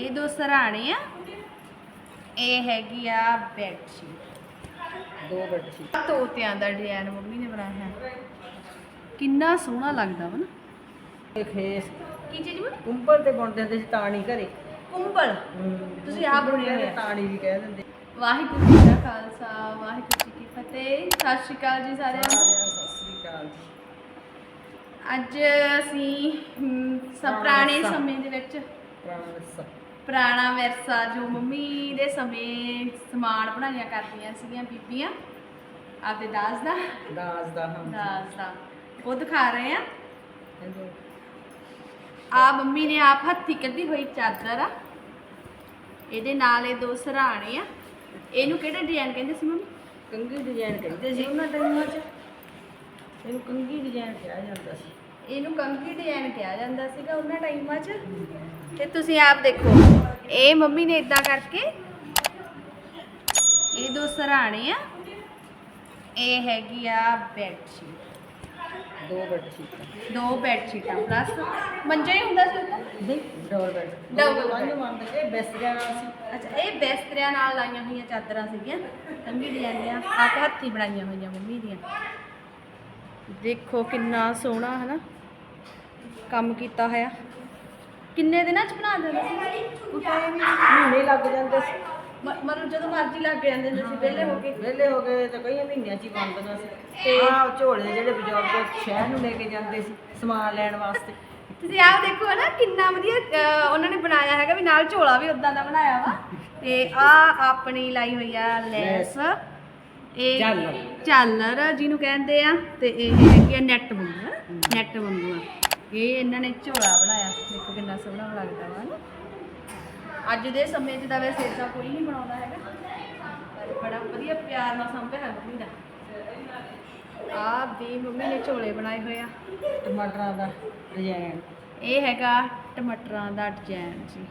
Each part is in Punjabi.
ਇਹ ਦੋ ਸਰਾਣੇ ਆ। ਇਹ ਹੈਗੀ ਆ ਬੈੱਡ ਸ਼ੀਟ ਦੋ ਬੈੱਡ ਸੀ ਤੋਤਿਆਂ ਦਾ ਡਿਜ਼ਾਈਨ ਮੰਮੀ ਨੇ ਬਣਾਇਆ। ਹੈ ਕਿੰਨਾ ਸੋਹਣਾ ਲੱਗਦਾ ਵਾ ਨਾ। ਇਹ ਖੇਸ। ਕੀ ਚੀਜ਼ ਬਣ ਕੁੰਬਲ ਤੇ ਬੁਣਦੇ ਹੁੰਦੇ ਸੀ ਤਾਣੀ ਘਰੇ। ਕੁੰਬਲ? ਤੁਸੀਂ ਆਪ ਬੁਣੇ ਹੋਏ ਆ? ਤਾਣੀ ਵੀ ਕਹਿ ਦਿੰਦੇ। ਵਾਹਿਗੁਰੂ ਜੀ ਦਾ ਖਾਲਸਾ ਵਾਹਿਗੁਰੂ ਜੀ ਕੀ ਫਤਿਹ। ਸਤਿ ਸ਼੍ਰੀ ਅਕਾਲ ਜੀ ਸਾਰਿਆਂ ਨੂੰ। ਸਾਰਿਆਂ ਨੂੰ ਸਤਿ ਸ੍ਰੀ ਅਕਾਲ ਜੀ। ਅੱਜ ਅਸੀਂ ਹਮ, ਸ- ਪੁਰਾਣੇ। ਸਮੇਂ। ਦੇ ਵਿੱਚ ਪੁਰਾਣਾ ਵਿਰਸਾ ਪੁਰਾਣਾ ਵਿਰਸਾ ਜੋ ਮੰਮੀ ਦੇ ਸਮੇਂ ਸਮਾਨ ਬਣਾਈਆਂ ਕਰਦੀਆਂ ਸੀਗੀਆਂ ਬੀਬੀਆਂ। ਆਪਦੇ ਦਾਜ ਦਾ। ਦਾਸ ਦਾ ਹਮ ਦਾਜ ਦਾ। ਉਹ ਦਿਖਾ ਰਹੇ ਆ। ਆ ਮੰਮੀ ਨੇ ਆਪ ਹੱਥੀ ਕੱਢੀ ਹੋਈ ਚਾਦਰ ਆ। ਇਹਦੇ ਨਾਲ ਇਹ ਦੋ ਸਰਾਣੇ ਆ। ਇਹਨੂੰ ਕਿਹੜਾ ਡਿਜ਼ਾਈਨ ਕਹਿੰਦੇ ਸੀ ਮੰਮੀ? ਕੰਗੀ ਡਿਜ਼ਾਈਨ ਕਹਿੰਦੇ ਸੀ ਉਹਨਾਂ ਟਾਈਮਾਂ 'ਚ। ਇਹਨੂੰ ਕੰਗੀ ਡਿਜ਼ਾਈਨ ਕਿਹਾ ਜਾਂਦਾ ਸੀ। ਇਹਨੂੰ ਕੰਕੀ ਡਿਜ਼ਾਈਨ ਕਿਹਾ ਜਾਂਦਾ ਸੀਗਾ ਉਹਨਾਂ ਟਾਈਮਾਂ 'ਚ। ਤੇ ਤੁਸੀਂ ਆਪ ਦੇਖੋ ਇਹ ਮੰਮੀ ਨੇ ਇਦਾਂ ਕਰਕੇ ਇਹ ਦੋ ਸਰਾਣੇ ਆ। ਇਹ ਹੈਗੀ ਆ ਬੈੱਡ ਸ਼ੀਟ ਦੋ ਬੈੱਡ ਸੀ ਦੋ ਬੈੱਡ ਸ਼ੀਟਾਂ ਪਲੱਸ ਮੰਜਾ ਹੀ ਹੁੰਦਾ ਸੀ ਉੱਤੇ? ਨਹੀਂ ਡਬਲ ਬੈੱਡ। Double bed। ਮੰਨਦੇ ਇਹ ਬਿਸਤਰਿਆਂ ਨਾਲ ਸੀ। ਅੱਛਾ ਇਹ ਬਿਸਤਰਿਆਂ ਨਾਲ ਲਾਈਆਂ ਹੋਈਆਂ ਚਾਦਰਾਂ ਸੀਗੀਆਂ। ਕੰਗੀ ਡਿਜ਼ਾਈਨ ਦੀਆਂ ਆਪ ਹੱਥੀ ਬਣਾਈਆਂ ਹੋਈਆਂ ਮੰਮੀ ਦੀਆਂ। ਦੇਖੋ ਕਿੰਨਾ ਸੋਹਣਾ ਹੈ ਨਾ ਕੰਮ ਕੀਤਾ ਹੋਇਆ। ਕਿੰਨੇ ਦਿਨਾਂ ਚ ਬਣਾ ਦਿੰਦੇ ਸੀ? ਮਹੀਨੇ ਲੱਗ ਜਾਂਦੇ ਸੀ। ਮ- ਮਤਲਬ ਜਦੋਂ ਮਰਜ਼ੀ ਲੱਗ ਜਾਂਦੇ ਸੀ ਵਿਹਲੇ ਹੋ ਕੇ। ਵਿਹਲੇ ਹੋ ਗਏ ਤਾਂ ਕਈ ਮਹੀਨਿਆਂ 'ਚ ਹੀ ਬਣਦੀਆਂ ਸੀ। ਤੇ- ਆਹ ਝੋਲੇ ਜਿਹੜੇ ਬਜ਼ੁਰਗ ਸ਼ਹਿਰ ਨੂੰ ਲੈ ਕੇ ਜਾਂਦੇ ਸੀ ਸਮਾਨ ਲੈਣ ਵਾਸਤੇ। ਤੁਸੀਂ ਆਪ ਦੇਖੋ ਨਾ ਕਿੰਨਾ ਵਧੀਆ ਅਹ, ਉਹਨਾਂ ਨੇ ਬਣਾਇਆ ਹੈਗਾ ਵੀ ਨਾਲ ਝੋਲਾ ਵੀ ਉਦਾਂ ਦਾ ਬਣਾਇਆ ਵਾ। ਤੇ ਆ ਆਪਣੀ ਲਾਈ ਹੋਈ ਆ ਲੈਸ। ਇਹ ਝਾਲਰ। ਝਾਲਰ ਜਿਹਨੂੰ ਕਹਿੰਦੇ ਆ ਤੇ ਇਹ ਹੈਗੀ ਆ ਨੈਟ ਵਾਂਗੂ ਨੈਟ ਵਾਂਗੂ ਆ ਇਹ ਇਹਨਾਂ ਨੇ ਝੋਲਾ ਬਣਾਇਆ। ਦੇਖੋ ਕਿੰਨਾ ਸੋਹਣਾ ਲੱਗਦਾ ਵਾ ਨਾ। ਅੱਜ ਦੇ ਸਮੇਂ 'ਚ ਤਾਂ ਵੈਸੇ ਇਦਾਂ ਕੋਈ ਨਹੀਂ ਬਣਾਉਂਦਾ ਹੈਗਾ। ਪਰ ਬੜਾ ਵਧੀਆ ਪਿਆਰ ਨਾਲ ਸੰਭਿਆ ਹੈ ਮੰਮੀ ਦਾ। ਆ ਵੀ ਮੰਮੀ ਨੇ ਝੋਲੇ ਬਣਾਏ ਹੋਏ ਆ। ਟਮਾਟਰਾਂ ਦਾ ਡਿਜ਼ਾਈਨ। ਇਹ ਹੈਗਾ ਟਮਾਟਰਾਂ ਦਾ ਡਿਜ਼ਾਈਨ ਜੀ।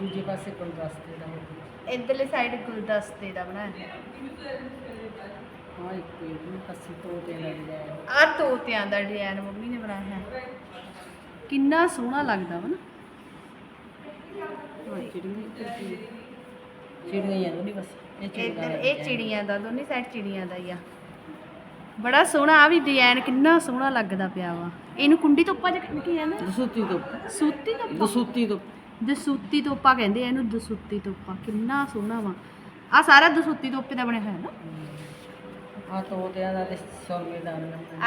ਦੂਜੇ ਪਾਸੇ ਗੁਲਦਸਤੇ ਦਾ ਹੋਊਗਾ। ਇਧਰਲੇ ਸਾਈਡ ਗੁਲਦਸਤੇ ਦਾ ਬਣਾਇਆ। ਹਾਂ ਇੱਕ ਇਹ ਪਾਸੇ ਤੋਤੇ ਦਾ ਡਿਜ਼ਾਈਨ ਆ ਤੋਤਿਆਂ ਦਾ ਡਿਜ਼ਾਈਨ ਮੰਮੀ ਨੇ ਬਣਾਇਆ। ਹੈ ਕਿੰਨਾ ਸੋਹਣਾ ਲੱਗਦਾ ਵਾ ਨਾ। ਹਾਂ ਚਿੜੀਆਂ ਚਿੜੀਆਂ ਹੀ ਆ ਦੋਨੀ ਬਸ ਇਹ ਚਿੜੀਆਂ ਇੱਧਰ ਦਾ ਇਹ design। ਚਿੜੀਆਂ ਦਾ ਦੋਨੇ ਸਾਈਡ ਚਿੜੀਆਂ ਦਾ ਹੀ ਆ। ਬੜਾ ਸੋਹਣਾ ਆ ਵੀ ਡਿਜ਼ਾਈਨ ਕਿੰਨਾ ਸੋਹਣਾ ਲੱਗਦਾ ਪਿਆ ਵਾ। ਇਹਨੂੰ ਕੁੰਡੀ ਤੋਪਾ ਜਿਹਾ ਕੀ ਕਹਿੰਦੇ ਦਸੂਤੀ ਤੋਂ ਸੂਤੀ ਤੋਪਾ? ਦਸੂਤੀ ਤੋਂ ਦਸੂਤੀ ਤੋਪਾ ਕਹਿੰਦੇ ਆ ਇਹਨੂੰ ਦਸੂਤੀ ਤੋਪਾ ਕਿੰਨਾ ਸੋਹਣਾ ਵਾ। ਆ ਸਾਰਾ ਦਸੂਤੀ ਤੋਪੇ ਦਾ ਬਣਿਆ ਹੋਇਆ ਨਾ। ਆ ਤੋਤਿਆਂ ਦਾ ਤੇ ਸੌਰਮੇ ਦਾ।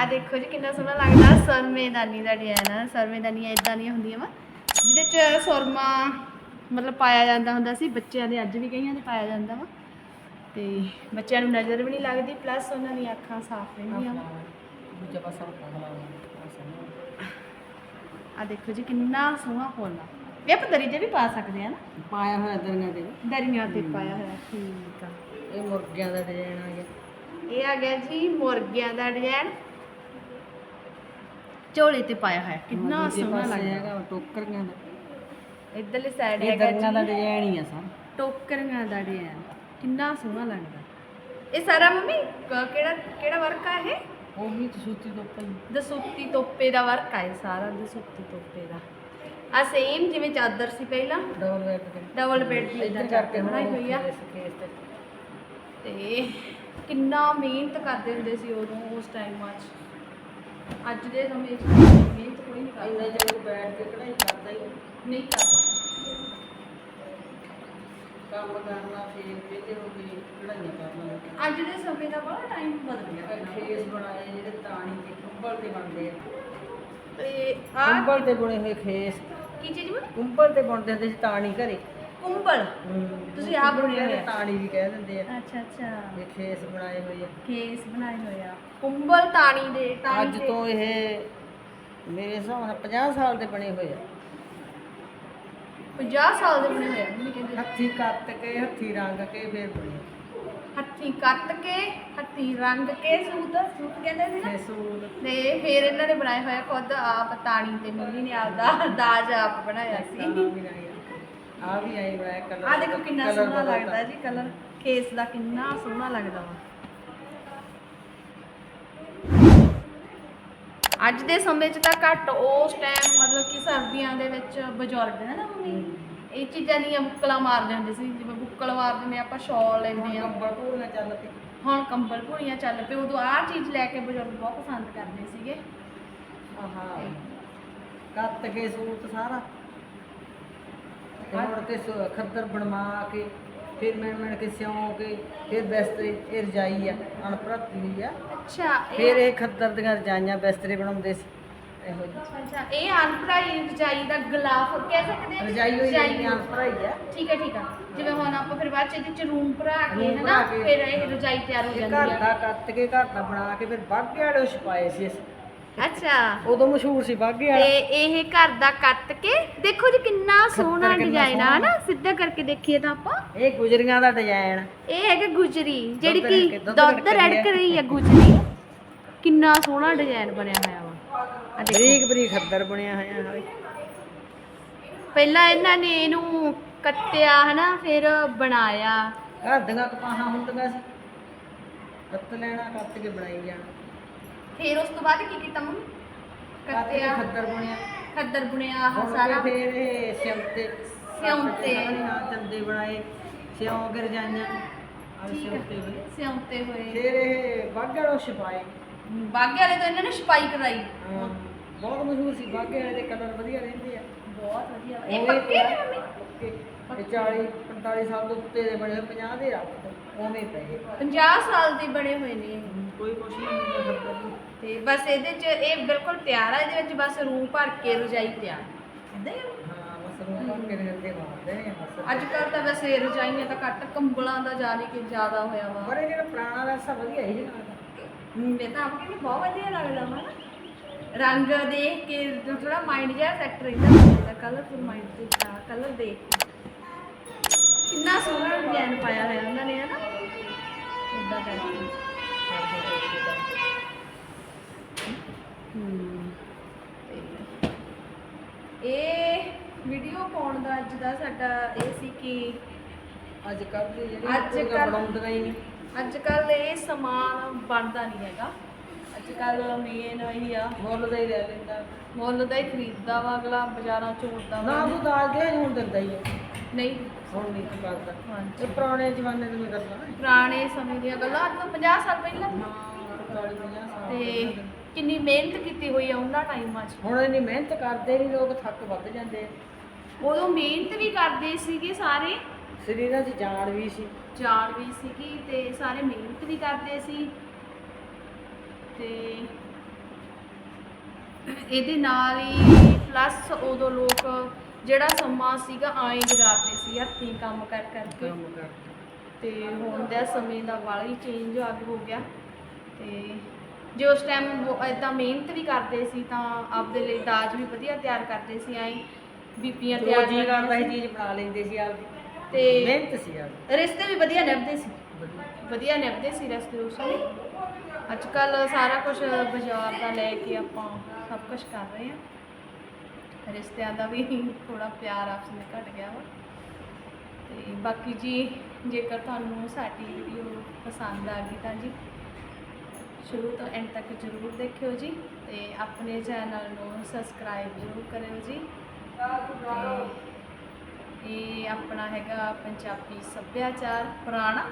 ਆ ਦੇਖੋ ਜੀ ਕਿੰਨਾ ਸੋਹਣਾ ਲੱਗਦਾ ਸਰਮੇਦਾਨੀ ਦਾ ਡਿਜ਼ਾਈਨ ਆ ਸਰਮੇਦਾਨੀਆਂ ਇਦਾਂ ਦੀਆਂ ਹੁੰਦੀਆਂ ਵਾ ਜਿਹਦੇ ਚ ਸੁਰਮਾ ਮਤਲਬ ਪਾਇਆ ਜਾਂਦਾ ਹੁੰਦਾ ਸੀ ਬੱਚਿਆਂ ਦੇ ਅੱਜ ਵੀ ਕਈਆਂ ਦੇ ਪਾਇਆ ਜਾਂਦਾ ਵਾ। ਤੇ ਬੱਚਿਆਂ ਨੂੰ ਨਜ਼ਰ ਵੀ ਨਹੀਂ ਲੱਗਦੀ ਪਲੱਸ ਉਹਨਾਂ ਦੀਆਂ ਅੱਖਾਂ ਸਾਫ਼ ਰਹਿੰਦੀਆਂ। ਵਾ ਦੂਜਾ ਪਾਸਾ ਆ ਦੇਖੋ ਜੀ ਕਿੰਨਾ ਸੋਹਣਾ ਫੁੱਲ ਆ। ਇਹ ਆਪਾਂ ਦਰੀ ਤੇ ਵੀ ਪਾ ਸਕਦੇ ਆ ਨਾ? ਪਾਇਆ ਹੋਇਆ ਦਰੀਆਂ ਤੇ। ਦਰੀਆਂ ਤੇ ਪਾਇਆ ਹੋਇਆ ਠੀਕ ਆ। ਇਹ ਮੁਰਗਿਆਂ ਦਾ ਡਿਜ਼ਾਈਨ ਆ ਗਿਆ। ਇਹ ਆ ਗਿਆ ਜੀ ਮੁਰਗਿਆਂ ਦਾ ਡਿਜ਼ਾਈਨ। ਝੋਲੇ ਤੇ ਪਾਇਆ ਹੋਇਆ ਕਿੰਨਾ ਸੋਹਣਾ ਪਾਸੇ ਲੱਗਦਾ। ਹੈਗਾ ਟੋਕਰੀਆਂ ਦਾ। ਇੱਧਰਲੀ ਸਾਈਡ ਇਹ ਹੈਗਾ ਦਰੀਆਂ ਦਾ ਜੀ। ਡਿਜ਼ਾਈਨ ਹੀ ਆ ਸਾਰਾ। ਟੋਕਰੀਆਂ ਦਾ ਡਿਜ਼ਾਈਨ ਕਿੰਨਾ ਸੋਹਣਾ ਲੱਗਦਾ। ਇਹ ਸਾਰਾ ਮੰਮੀ ਕ- ਕਿਹੜਾ ਕਿਹੜਾ ਵਰਕ ਆ ਇਹ? ਉਹ ਵੀ ਦਸੂਤੀ ਤੋਂ ਪਈ ਦਸੂਤੀ ਤੋਪੇ ਦਾ ਵਰਕ ਆ ਇਹ ਸਾਰਾ ਦਸੂਤੀ ਤੋਪੇ ਦਾ। ਆ ਸੇਮ ਜਿਵੇਂ ਚਾਦਰ ਸੀ ਪਹਿਲਾਂ। ਡਬਲ ਬੈੱਡ ਤੇ ਡਬਲ ਬੈੱਡ ਦੀ ਇੱਧਰ ਕਰਕੇ ਬਣਾਈ ਹੋਈ ਆ। ਤੇ। ਕਿੰਨਾ ਮਿਹਨਤ ਕਰਦੇ ਹੁੰਦੇ ਸੀ ਉਦੋਂ ਉਸ ਟਾਈਮਾਂ 'ਚ। ਅੱਜ ਦੇ ਸਮੇਂ 'ਚ ਮਿਹਨਤ ਕੋਈ ਨਹੀਂ ਇੰਨੇ ਕਰਦਾ ਚਿਰ ਬੈਠ ਕੇ ਕਢਾਈ ਕਰਦਾ ਹੀ ਨਹੀਂ ਕਰਦਾ। ਕੰਮ ਕਰਨਾ ਫਿਰ ਵਿਹਲੇ ਹੋ ਕੇ ਕਢਾਈਆਂ ਕਰਨਾ। ਅੱਜ ਦੇ ਸਮੇਂ ਦਾ ਬੜਾ ਟਾਈਮ ਬਦਲ ਗਿਆ। ਖੇਸ ਬਣਾਏ ਜਿਹੜੇ ਤਾਣੀ ਤੇ ਕੁੰਬਲ ਤੇ ਬਣਦੇ ਆ। ਤੇ ਆ ਕੁੰਬਲ ਤੇ ਬੁਣੇ ਹੋਏ ਖੇਸ ਕੀ ਚੀਜ਼ ਬਣ? ਕੁੰਬਲ ਤੇ ਬੁਣਦੇ ਹੁੰਦੇ ਸੀ ਤਾਣੀ ਘਰੇ। ਕੁੰਬਲ? ਤੁਸੀਂ ਆਪ ਬੁਣੇ ਹੋਏ ਆ? ਤਾਣੀ ਵੀ ਕਹਿ ਦਿੰਦੇ ਆ। ਅੱਛਾ ਅੱਛਾ। ਇਹ ਖੇਸ ਬਣਾਏ ਹੋਏ ਆ। ਕੇਸ ਬਣਾਏ ਹੋਏ ਆ। ਕੁੰਬਲ ਤਾਣੀ ਦੇ ਤਾਣੀ ਅੱਜ ਦੇ- ਤੋਂ ਇਹ ਮੇਰੇ ਹਿਸਾਬ ਨਾਲ 50 ਸਾਲ ਦੇ ਬਣੇ ਹੋਏ ਆ। 50 ਸਾਲ ਦੇ ਬਣੇ ਹੋਏ ਆ ਮੰਮੀ ਕਹਿੰਦੇ। ਹੱਥੀ ਕੱਤ ਕੇ ਹੱਥੀ ਰੰਗ ਕੇ ਫੇਰ ਬਣੇ। ਹੱਥੀ ਕੱਟ ਕੇ ਹੱਥੀ ਰੰਗ ਕੇ ਸੂਤ ਸੂਤ ਕਹਿੰਦੇ ਸੀ ਨਾ? ਤੇ ਸੂਲ ਤੇ ਫਿਰ ਇਹਨਾਂ ਨੇ ਬਣਾਇਆ ਹੋਇਆ ਖੁਦ ਆਪ ਤਾਣੀ ਤੇ ਮੰਮੀ ਨੇ ਆਪਦਾ ਦਾਜ ਆਪ ਬਣਾਇਆ ਸੀ। ਆ ਵੀ ਆਈ ਬਣਾਇਆ ਕਲਰ ਆ ਦੇਖੋ ਕਿੰਨਾ ਸੋਹਣਾ ਲੱਗਦਾ ਜੀ ਕਲਰ ਕੇਸ ਦਾ ਕਿੰਨਾ ਸੋਹਣਾ ਲੱਗਦਾ ਵਾ। ਅੱਜ ਦੇ ਸਮੇਂ 'ਚ ਤਾਂ ਘੱਟ ਉਸ ਟਾਈਮ ਮਤਲਬ ਕਿ ਸਰਦੀਆਂ ਦੇ ਵਿੱਚ ਬਜ਼ੁਰਗ ਹੈ ਨਾ ਮੰਮੀ? ਇਹ ਚੀਜ਼ਾਂ ਦੀਆਂ ਬੁੱਕਲਾਂ ਮਾਰਦੇ ਹੁੰਦੇ ਸੀ ਜਿਵੇਂ ਬੁੱਕਲ ਮਾਰਦੇ ਨੇ ਆਪਾਂ ਸ਼ਾਲ ਲੈਂਦੇ ਆ। ਕੰਬਲ ਪੂਰੀਆਂ ਚੱਲ ਪਈ ਹੁਣ ਕੰਬਲ ਭੁਣੀਆਂ ਚੱਲ ਪਏ ਉਦੋਂ ਆਹ ਚੀਜ਼ ਲੈ ਕੇ ਬਜ਼ੁਰਗ ਬਹੁਤ ਪਸੰਦ ਕਰਦੇ ਸੀਗੇ। ਆਹਾ ਕੱਤ ਕੇ ਸੂਟ ਸਾਰਾ। ਮੁੜ ਕੇ ਖੱਦਰ ਬਣਵਾ ਕੇ ਫਿਰ ਮੈਂ ਮੈਂ ਕੇ ਸਿਉਂ ਕੇ ਫਿਰ ਬਿਸਤਰੇ ਇਹ ਰਜਾਈ ਆ ਅਣਪ੍ਰਤ ਹੋਈ ਆ। ਅੱਛਾ ਫਿਰ ਇਹ ਖੱਦਰ ਦੀਆਂ ਰਜਾਈਆਂ ਬਿਸਤਰੇ ਬਣਾਉਂਦੇ ਸੀ। ਇਹੋ ਜਿਹੀ ਅੱਛਾ ਇਹ ਅਨਪੜਾਈ ਰਜਾਈ ਦਾ ਗਲਾਫ ਕਹਿ ਸਕਦੇ ਆ ਰਜਾਈ ਹੋਈ ਰਜਾਈ ਜਿਹੜੀ ਅਣਪ੍ਰਾਈ ਆ। ਠੀਕ ਹੈ ਠੀਕ ਹੈ। ਜਿਵੇਂ ਹੁਣ ਆਪਾਂ ਫਿਰ ਬਾਅਦ ਚ ਇਹਦੇ ਚ ਰੂਮ ਭਰਾ ਕੇ ਰੂਮ ਹੈ ਭਰਾ ਨਾ ਕੇ। ਫਿਰ ਇਹ ਰਜਾਈ ਤਿਆਰ ਹੋ ਇਹ ਜਾਂਦੀ ਘਰ ਹੈ ਦਾ ਕੱਤ ਕੇ ਘਰ ਦਾ ਬਣਾ ਕੇ ਫਿਰ ਬਾਗੇ ਵਾਲੇ ਛਪਾਏ ਸੀ ਅਸੀਂ। ਅੱਛਾ। ਉਦੋਂ ਮਸ਼ਹੂਰ ਸੀ ਬਾਗੇ ਤੇ ਵਾਲਾ ਇਹ ਘਰ ਦਾ ਕੱਟ ਕੇ ਦੇਖੋ ਜੀ ਕਿੰਨਾ ਸੋਹਣਾ ਕਿੰਨਾ ਡਿਜ਼ਾਈਨ ਆ ਸੋਹਣਾ। ਨਾ ਸਿੱਧਾ ਕਰਕੇ ਦੇਖੀਏ ਤਾਂ ਆਪਾਂ। ਇਹ ਗੁਜਰੀਆਂ ਦਾ ਡਿਜ਼ਾਈਨ ਇਹ ਹੈਗਾ ਗੁਜਰੀ ਜਿਹੜੀ ਦੁੱਧ ਕਿ ਰੜਕ- ਦੁੱਧ ਦੁੱਧ ਰੜਕ ਰੜਕ ਰਹੀ ਹੈ ਗੁਜਰੀ। ਕਿੰਨਾ ਸੋਹਣਾ ਡਿਜ਼ਾਈਨ ਬਣਿਆ ਹੋਇਆ। ਬਰੀਕ ਬਰੀਕ ਖੱਦਰ ਬਣਿਆ ਹੋਇਆ ਹੋਵੇ ਪਹਿਲਾਂ ਇਹਨਾਂ ਨੇ ਇਹਨੂੰ ਕੱਟਿਆ ਹਨਾ ਫਿਰ ਬਣਾਇਆ। ਘਰ ਦੀਆਂ ਕਪਾਹਾਂ ਹੁੰਦੀਆਂ ਸੀ ਕੱਤ ਲੈਣਾ ਕੱਤ ਕੇ ਬਣਾਈ ਜਾਣਾ ਫਿਰ ਉਸ ਤੋਂ ਬਾਅਦ ਕੀ ਕੀਤਾ ਮੰਮੀ? ਕੱਤ ਕੇ ਕੱਟਿਆ। ਖੱਦਰ ਬਣਿਆ। ਖੱਦਰ ਬੁਣਿਆ ਆਹ ਹੁਣ ਸਾਰਾ। ਫਿਰ ਇਹ ਸਿਉਂਤੇ ਸਿਉਂਤੇ। ਹਾਂ ਚੰਦੇ ਬਣਾਏ ਸਿਉਂ ਕੇ ਰਜਾਈਆਂ ਆ। ਠੀਕ ਸਿਉਂਤੇ ਹੈ ਹੋਏ ਸਿਉਂਤੇ ਹੋਏ। ਫਿਰ ਇਹ ਬਾਗੇ ਵਾਲੋਂ ਛਪਾਏ ਬਾਗੇ ਵਾਲੇ ਤੋਂ ਇਹਨਾਂ ਨੇ ਛਪਾਈ ਕਰਾਈ। ਹਾਂ, ਬਹੁਤ ਮਸ਼ਹੂਰ ਸੀ ਬਾਗੇ ਵਾਲੇ ਦੇ ਕਲਰ ਵਧੀਆ ਰਹਿੰਦੇ ਆ। ਬਹੁਤ ਵਧੀਆ। ਇਹ ਪੱਕੇ ਨੇ ਮੰਮੀ? ਪੱਕੇ। ਇਹ 40 45 ਸਾਲ ਤੋਂ ਉੱਤੇ ਦੇ ਬਣੇ ਹੋਏ, 50 ਦੇ ਰੱਖ ਉਵੇਂ ਪਏ। 50 ਸਾਲ ਦੇ ਬਣੇ ਹੋਏ ਨੇ। ਕੋਈ ਕੁਛ ਨਹੀਂ ਨੂੰ ਤੇ ਬਸ ਇਹਦੇ ਚ ਇਹ ਬਿਲਕੁਲ ਤਿਆਰ ਆ ਇਹਦੇ ਵਿੱਚ ਬਸ ਰੂਮ ਭਰ ਕੇ ਰਜਾਈ ਤਿਆਰ। ਏਦਾਂ ਹੀ ਆ। ਅੱਜ ਕੱਲ ਤਾਂ ਵੈਸੇ ਰਜਾਈਆਂ ਤਾਂ ਘੱਟ ਕੰਬਲਾਂ ਦਾ ਜਾਣੀ ਕਿ ਜ਼ਿਆਦਾ ਹੋਇਆ ਵਾ। ਪਰ ਇਹ ਜਿਹੜਾ ਪੁਰਾਣਾ ਰਸਾ ਵਧੀਆ ਹੀ ਜਿਹੜਾ ਮੈਂ ਤਾਂ ਆਪ ਕਹਿੰਦੀ ਬਹੁਤ ਵਧੀਆ ਲੱਗਦਾ ਵਾ ਨਾ। ਰੰਗ ਦੇਖ ਕੇ ਥੋੜਾ ਮਾਈਂਡ ਜਿਹਾ ਸੈੱਟ ਰਹਿੰਦਾ ਕਲਰਫੁਲ ਮਾਈਂਡ ਤੇ ਕਲਰ ਦੇਖ ਕੇ। ਕਿੰਨਾ ਸੋਹਣਾ ਡਿਜ਼ਾਈਨ ਪਾਇਆ ਹੋਇਆ ਉਹਨਾਂ ਨੇ ਹਨਾ? ਇਦਾਂ ਕਰਕੇ। ਹਮ, ਤੇ ਇਹ ਵੀਡੀਓ ਪਾਉਣ ਦਾ ਅੱਜ ਦਾ ਸਾਡਾ ਇਹ ਸੀ ਕਿ ਅੱਜ ਕੱਲ ਦੀ ਜਿਹੜੀ ਅੱਜ ਕੱਲ੍ਹ- ਬਣਾਉਂਦੀਆਂ ਹੀ ਨਹੀਂ। ਅੱਜ ਕੱਲ ਇਹ ਸਮਾਨ ਬਣਦਾ ਨਹੀਂ ਹੈਗਾ। ਅੱਜ ਕੱਲ ਮੇਨ ਇਹੀ ਆ ਮੁੱਲ ਦਾ ਹੀ ਲੈ ਲੈਂਦਾ ਮੁੱਲ ਦਾ ਹੀ ਖਰੀਦਦਾ ਵਾ ਅਗਲਾ ਬਾਜ਼ਾਰਾਂ ਚੋਂ ਉੜਦਾ ਨਾ ਵਾ ਉਹ ਦਾਜ ਦੇ ਹੁਣ ਦਿੰਦਾ ਹੀ ਹੈ ਨਹੀਂ। ਹੁਣ ਨਹੀਂ ਕੀ ਕਰਦਾ। ਹਾਂਜੀ। ਇਹ ਪੁਰਾਣੇ ਜ਼ਮਾਨੇ ਦੇ ਮੈਂ ਗੱਲਾਂ ਪੁਰਾਣੇ ਸਮੇਂ ਦੀਆਂ ਗੱਲਾਂ ਅੱਜ ਤੋਂ 50 ਸਾਲ ਪਹਿਲਾਂ। ਹਾਂ 40 50 ਸਾਲ ਤੇ ਕਿੰਨੀ ਮਿਹਨਤ ਕੀਤੀ ਹੋਈ ਆ ਉਹਨਾਂ ਟਾਈਮਾਂ 'ਚ। ਹੁਣ ਇੰਨੀ ਮਿਹਨਤ ਕਰਦੇ ਨਹੀਂ ਲੋਕ ਥੱਕ ਵੱਧ ਜਾਂਦੇ ਆ। ਉਦੋਂ ਮਿਹਨਤ ਵੀ ਕਰਦੇ ਸੀਗੇ ਸਾਰੇ। ਸਰੀਰਾਂ 'ਚ ਜਾਨ ਵੀ ਸੀ। ਜਾਣ ਵੀ ਸੀਗੀ ਤੇ ਸਾਰੇ ਮਿਹਨਤ ਵੀ ਕਰਦੇ ਸੀ। ਤੇ ਇਹਦੇ ਨਾਲ ਹੀ ਪਲੱਸ ਉਦੋਂ ਲੋਕ ਜਿਹੜਾ ਸਮਾਂ ਸੀਗਾ ਆਏ ਗੁਜ਼ਾਰਦੇ ਸੀ ਹੱਥੀਂ ਕੰਮ ਕਰ ਕਰਕੇ। ਕੰਮ ਤੇ ਹੁਣ ਦਾ ਸਮੇਂ ਦਾ ਵਾਲਾ ਹੀ ਚੇਂਜ ਆ ਹੋ ਗਿਆ। ਤੇ ਜੇ ਉਸ ਟਾਈਮ ਇਦਾਂ ਮਿਹਨਤ ਵੀ ਕਰਦੇ ਸੀ ਤਾਂ ਆਪਦੇ ਲਈ ਦਾਜ ਵੀ ਵਧੀਆ ਤਿਆਰ ਕਰਦੇ ਸੀ ਆਏ ਬੀਪੀਆਂ ਤਿਆਰ ਜੀ ਕਰਦਾ ਸੀ। ਚੀਜ਼ ਬਣਾ ਲੈਂਦੇ ਸੀ ਆਪਦੀ। ਤੇ ਮਿਹਨਤ ਸੀ ਆਪਦੀ। ਰਿਸ਼ਤੇ ਵੀ ਵਧੀਆ ਨਿਭਦੇ ਸੀ। ਵਧੀਆ ਨਿਭਦੇ ਸੀ ਰਿਸ਼ਤੇ ਅੱਜ ਕੱਲ ਸਾਰਾ। ਕੁਝ ਬਾਜ਼ਾਰ ਦਾ ਲੈ ਕੇ ਆਪਾਂ ਸਭ ਕੁਝ ਕਰ ਰਹੇ ਹਾਂ। ਰਿਸ਼ਤਿਆਂ ਦਾ ਵੀ ਥੋੜਾ ਪਿਆਰ ਆਪਸ ਵਿੱਚ ਘਟ ਗਿਆ ਵਾ। ਤੇ ਬਾਕੀ ਜੀ, ਜੇਕਰ ਤੁਹਾਨੂੰ ਸਾਡੀ ਵੀਡੀਓ ਪਸੰਦ ਆ ਗਈ ਤਾਂ ਜੀ, ਸ਼ੁਰੂ ਤੋਂ ਐਂਡ ਤੱਕ ਜ਼ਰੂਰ ਦੇਖਿਓ ਜੀ ਤੇ ਆਪਣੇ ਚੈਨਲ ਨੂੰ ਸਬਸਕ੍ਰਾਈਬ ਜ਼ਰੂਰ ਕਰਿਓ ਜੀ। ਤੇ ਇਹ ਆਪਣਾ ਹੈਗਾ ਪੰਜਾਬੀ ਸੱਭਿਆਚਾਰ ਪੁਰਾਣਾ।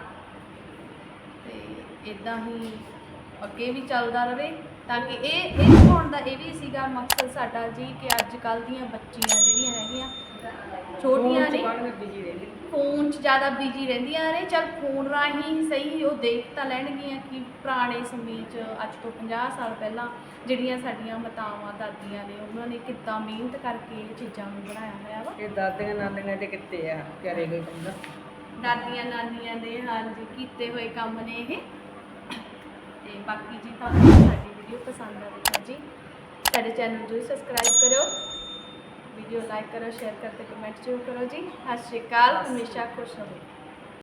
ਤੇ ਇਦਾਂ ਹੀ ਅੱਗੇ ਵੀ ਚੱਲਦਾ ਰਹੇ ਤਾਂ ਕਿ ਇਹ ਇਹ ਦਿਖਾਉਣ ਦਾ ਇਹ ਵੀ ਸੀਗਾ ਮਕਸਦ ਸਾਡਾ ਜੀ ਕਿ ਅੱਜ ਕੱਲ ਦੀਆਂ ਬੱਚੀਆਂ ਜਿਹੜੀਆਂ ਹੈਗੀਆਂ, ਛੋਟੀਆਂ ਨੇ, ਫੋਨ 'ਚ ਜ਼ਿਆਦਾ ਬਿਜ਼ੀ ਰਹਿੰਦੀਆਂ ਨੇ, ਚਲ ਫੋਨ ਰਾਹੀਂ ਸਹੀ ਉਹ ਦੇਖ ਤਾਂ ਲੈਣਗੀਆਂ ਕਿ ਪੁਰਾਣੇ ਸਮੇਂ 'ਚ ਅੱਜ ਤੋਂ 50 ਸਾਲ ਪਹਿਲਾਂ ਜਿਹੜੀਆਂ ਸਾਡੀਆਂ ਮਾਤਾਵਾਂ, ਦਾਦੀਆਂ ਨੇ ਉਹਨਾਂ ਨੇ ਕਿੱਦਾਂ ਮਿਹਨਤ ਕਰਕੇ ਇਹ ਚੀਜ਼ਾਂ ਨੂੰ ਬਣਾਇਆ ਹੋਇਆ ਵਾ। ਇਹ ਦਾਦੀਆਂ, ਨਾਨੀਆਂ ਦੇ ਕਿੱਤੇ ਆ ਘਰੇ ਕੋਈ ਬੰਦਾ। ਦਾਦੀਆਂ ਨਾਨੀਆਂ ਦੇ ਹਾਂਜੀ ਕੀਤੇ ਹੋਏ ਕੰਮ ਨੇ ਇਹ। ਤੇ ਬਾਕੀ ਜੀ ਤੁਹਾਨੂੰ ਸਾਡੀ ਵੀਡੀਓ ਪਸੰਦ ਆਵੇ ਤਾਂ ਜੀ ਸਾਡੇ ਚੈਨਲ ਨੂੰ ਸਬਸਕ੍ਰਾਈਬ ਕਰੋ ਵੀਡੀਓ ਲਾਈਕ ਕਰੋ ਸ਼ੇਅਰ ਕਰਕੇ ਕਮੈਂਟ ਜ਼ਰੂਰ ਕਰੋ ਜੀ। ਸਤਿ ਸ਼੍ਰੀ ਅਕਾਲ, ਹਮੇਸ਼ਾ ਖੁਸ਼ ਰਹੋ।